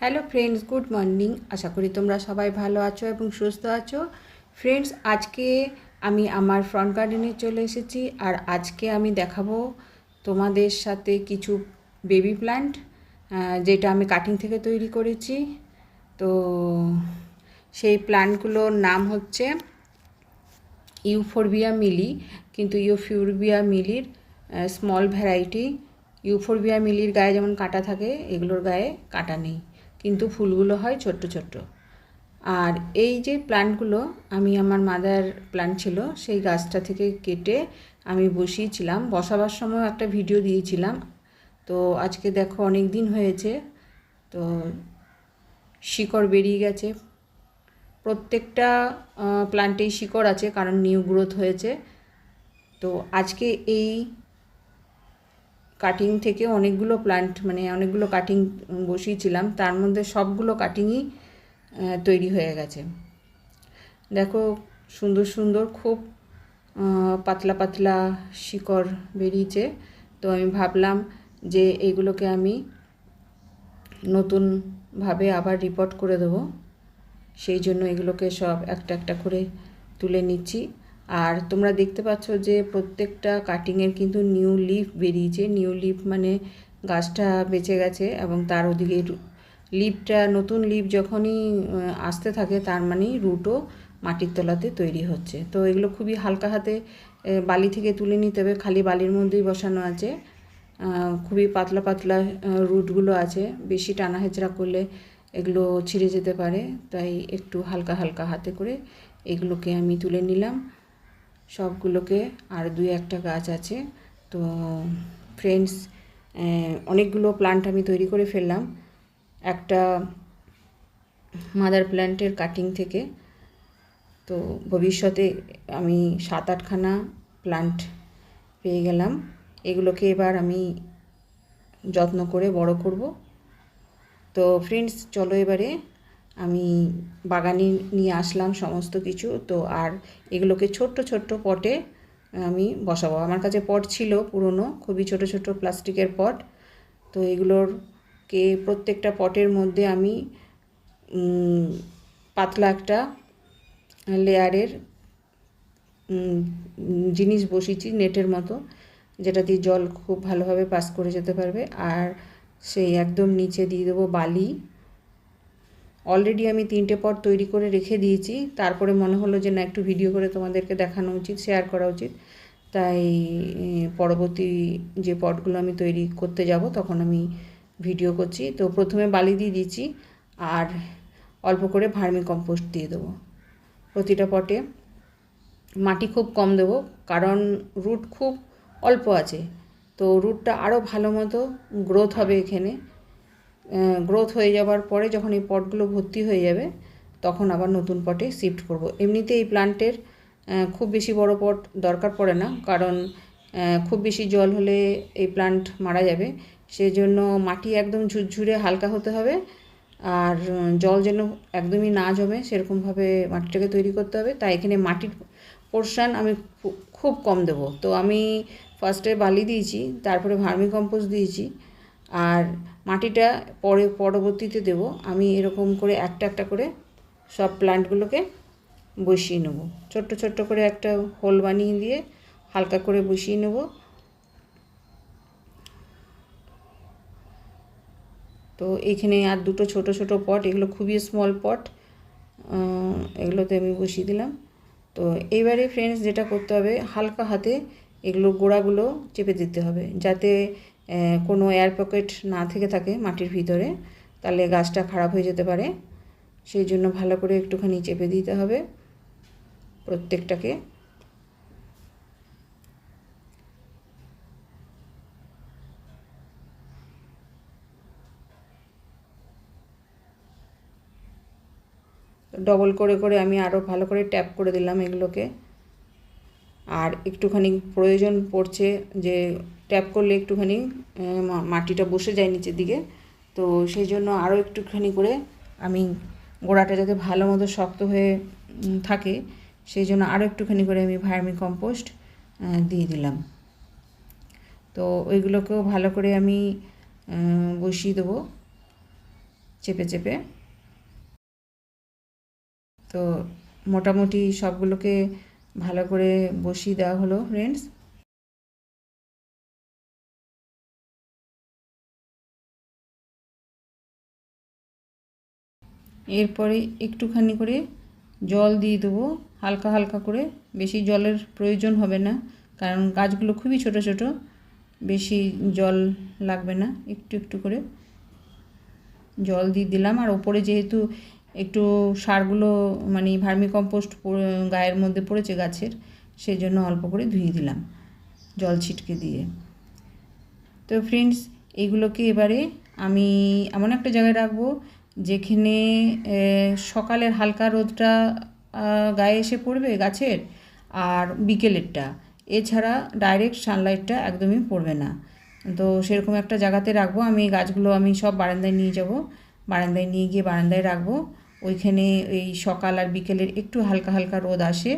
Hello friends good morning আশা করি তোমরা সবাই ভালো আছো এবং সুস্থ আছো। ফ্রেন্ডস আজকে আমি আমার ফ্রন্ট গার্ডেনে চলে এসেছি আর আজকে আমি দেখাবো তোমাদের সাথে কিছু বেবি প্ল্যান্ট যেটা আমি কাটিং থেকে তৈরি করেছি। তো সেই প্ল্যান্টগুলোর নাম হচ্ছে ইউফোরবিয়া মিলি কিন্তু ইউফিউরবিয়া মিলির স্মল ভ্যারাইটি ইউফোরবিয়া মিলির গায়ে যেমন কাটা থাকে, এগুলোর গায়ে কাটা নেই। কিন্তু ফুলগুলো হয় ছোট্ট ছোট্ট। আর এই যে প্ল্যান্টগুলো আমি আমার মাদার প্ল্যান্ট ছিল, সেই গাছটা থেকে কেটে আমি বসিয়েছিলাম। বসাবার সময় একটা ভিডিও দিয়েছিলাম। তো আজকে দেখো অনেক দিন হয়েছে, তো শিকড় বেরিয়ে গেছে। প্রত্যেকটা প্ল্যান্টেই শিকড় আছে, কারণ নিউ গ্রোথ হয়েছে। তো আজকে এই কাটিং থেকে অনেকগুলো প্ল্যান্ট মানে অনেকগুলো কাটিং বসিয়েছিলাম, তার মধ্যে সবগুলো কাটিংই তৈরি হয়ে গেছে। দেখো, সুন্দর সুন্দর খুব পাতলা পাতলা শিকড় বেরিয়েছে। তো আমি ভাবলাম যে এইগুলোকে আমি নতুনভাবে আবার রিপোর্ট করে দেবো। সেই জন্য এগুলোকে সব একটা একটা করে তুলে নিচ্ছি। আর তোমরা দেখতে পাচ্ছ যে প্রত্যেকটা কাটিংয়ের কিন্তু নিউ লিফ বেরিয়েছে। নিউ লিফ মানে গাছটা বেঁচে গেছে এবং তার ওদিকে লিফটা নতুন লিফ যখনই আসতে থাকে তার মানেই রুটও মাটির তলাতে তৈরি হচ্ছে। তো এগুলো খুবই হালকা হাতে বালি থেকে তুলে নিতে হবে। খালি বালির মধ্যেই বসানো আছে। খুবই পাতলা পাতলা রুটগুলো আছে। বেশি টানা হেঁচড়া করলে এগুলো ছিঁড়ে যেতে পারে। তাই একটু হালকা হালকা হাতে করে এগুলোকে আমি তুলে নিলাম। সবগুলোকে আর দুই একটা গাছ আছে। তো ফ্রেন্ডস অনেকগুলো প্লান্ট আমি তৈরি করে ফেললাম। একটা মাদার প্ল্যান্টের কাটিং থেকে। তো ভবিষ্যতে আমি সাত আটখানা প্লান্ট পেয়ে গেলাম। এগুলোকে এবার আমি যত্ন করে বড় করব। তো ফ্রেন্ডস চলো এবারে আমি বাগানে নিয়ে আসলাম সমস্ত কিছু, তো আর এগুলোকে ছোট্ট ছোট্ট পটে আমি বসাবো। আমার কাছে পট ছিল পুরনো, খুবই ছোট ছোট প্লাস্টিকের পট। তো এগুলোরকে প্রত্যেকটা পটের মধ্যে আমি পাতলা একটা লেয়ারের জিনিস বসিয়েছি নেটের মতো, যেটা দিয়ে জল খুব ভালোভাবে পাস করে যেতে পারবে। আর সেই একদম নিচে দিয়ে দেবো বালি। অলরেডি আমি তিনটে পট তৈরি করে রেখে দিয়েছি। তারপরে মনে হলো যে না, একটু ভিডিও করে তোমাদেরকে দেখানো উচিত শেয়ার করা উচিত। তাই পরবর্তী যে পটগুলো আমি তৈরি করতে যাব, তখন আমি ভিডিও করছি। তো প্রথমে বালি দিয়ে দিচ্ছি আর অল্প করে ভার্মি কম্পোস্ট দিয়ে দেবো। প্রতিটা পটে মাটি খুব কম দেবো, কারণ রুট খুব অল্প আছে। তো রুটটা আরও ভালো মতো গ্রোথ হবে এখানে। গ্রোথ হয়ে যাওয়ার পরে যখন এই পটগুলো ভর্তি হয়ে যাবে, তখন আবার নতুন পটে শিফট করব। এমনিতে এই প্লান্টের খুব বেশি বড় পট দরকার পড়ে না, কারণ খুব বেশি জল হলে এই প্লান্ট মারা যাবে। সেই জন্য মাটি একদম ঝুরঝুরে হালকা হতে হবে, আর জল যেন একদমই না জমে সেরকমভাবে মাটিটাকে তৈরি করতে হবে। তাই এখানে মাটির পোর্শান আমি খুব কম দেব। তো আমি ফার্স্টে বালি দিয়েছি, তারপরে ভার্মি কম্পোস্ট দিয়েছি, আর মাটিটা পরে, পরবর্তীতে দেব। আমি এরকম করে একটা একটা করে সব প্লান্টগুলোকে বসিয়ে নেব। ছোট্ট ছোট্ট করে একটা হোল বানিয়ে দিয়ে হালকা করে বসিয়ে নেব। তো এখানে আর দুটো ছোট ছোট পট এগুলো খুবই স্মল পট এগুলোতে আমি বসিয়ে দিলাম। তো এইবারে ফ্রেন্ডস যেটা করতে হবে, হালকা হাতে এগুলো গোড়াগুলো চেপে দিতে হবে। যাতে কোনো এয়ার পকেট না থেকে থাকে মাটির ভিতরে, তাহলে গাছটা খারাপ হয়ে যেতে পারে। সেই জন্য ভালো করে একটুখানি চেপে দিতে হবে প্রত্যেকটাকে। ডবল করে করে আমি আরও ভালো করে ট্যাপ করে দিলাম এগুলোকে। আর একটুখানি প্রয়োজন পড়ছে যে ট্যাপ করলে একটুখানি মাটিটা বসে যায় নিচের দিকে। তো সেই জন্য আরও একটুখানি করে আমি গোড়াটা যাতে ভালো মতো শক্ত হয়ে থাকে, সেই জন্য আরও একটুখানি করে আমি ভার্মি কম্পোস্ট দিয়ে দিলাম। তো ওইগুলোকেও ভালো করে আমি বসিয়ে দেবো চেপে চেপে। তো মোটামুটি সবগুলোকে ভালো করে বসিয়ে দেওয়া হলো ফ্রেন্ডস এরপরে একটুখানি করে জল দিয়ে দেবো, হালকা হালকা করে। বেশি জলের প্রয়োজন হবে না, কারণ গাছগুলো খুবই ছোট ছোট, বেশি জল লাগবে না। একটু একটু করে জল দিয়ে দিলাম। আর ওপরে যেহেতু একটু সারগুলো মানে ভার্মি কম্পোস্ট গায়ের মধ্যে পড়েছে গাছের সেই জন্য অল্প করে ধুয়ে দিলাম জল ছিটকে দিয়ে। তো ফ্রেন্ডস এইগুলোকে এবারে আমি এমন একটা জায়গায় রাখব যেখানে সকালের হালকা রোদটা গায়ে এসে পড়বে গাছের আর বিকেলেরটা। এছাড়া ডাইরেক্ট সানলাইটটা একদমই পড়বে না। তো সেরকম একটা জায়গাতে রাখব। আমি গাছগুলো আমি সব বারান্দায় নিয়ে যাব। বারান্দায় নিয়ে গিয়ে বারান্দায় রাখব। ওইখানে এই সকাল আর বিকেলের একটু হালকা হালকা রোদ আসে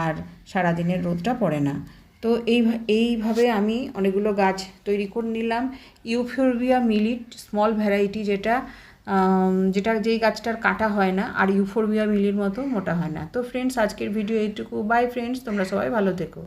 আর সারাদিনের রোদটা পড়ে না। তো এই এইভাবে আমি অনেকগুলো গাছ তৈরি করে নিলাম। ইউফোরবিয়া মিলিট স্মল ভ্যারাইটি যেটা যেটা যেই গাছটার কাটা হয় না আর ইউফোরবিয়া মিলির মতো মোটা হয় না। তো ফ্রেন্ডস আজকের ভিডিও এইটুকু। বাই ফ্রেন্ডস তোমরা সবাই ভালো থেকো।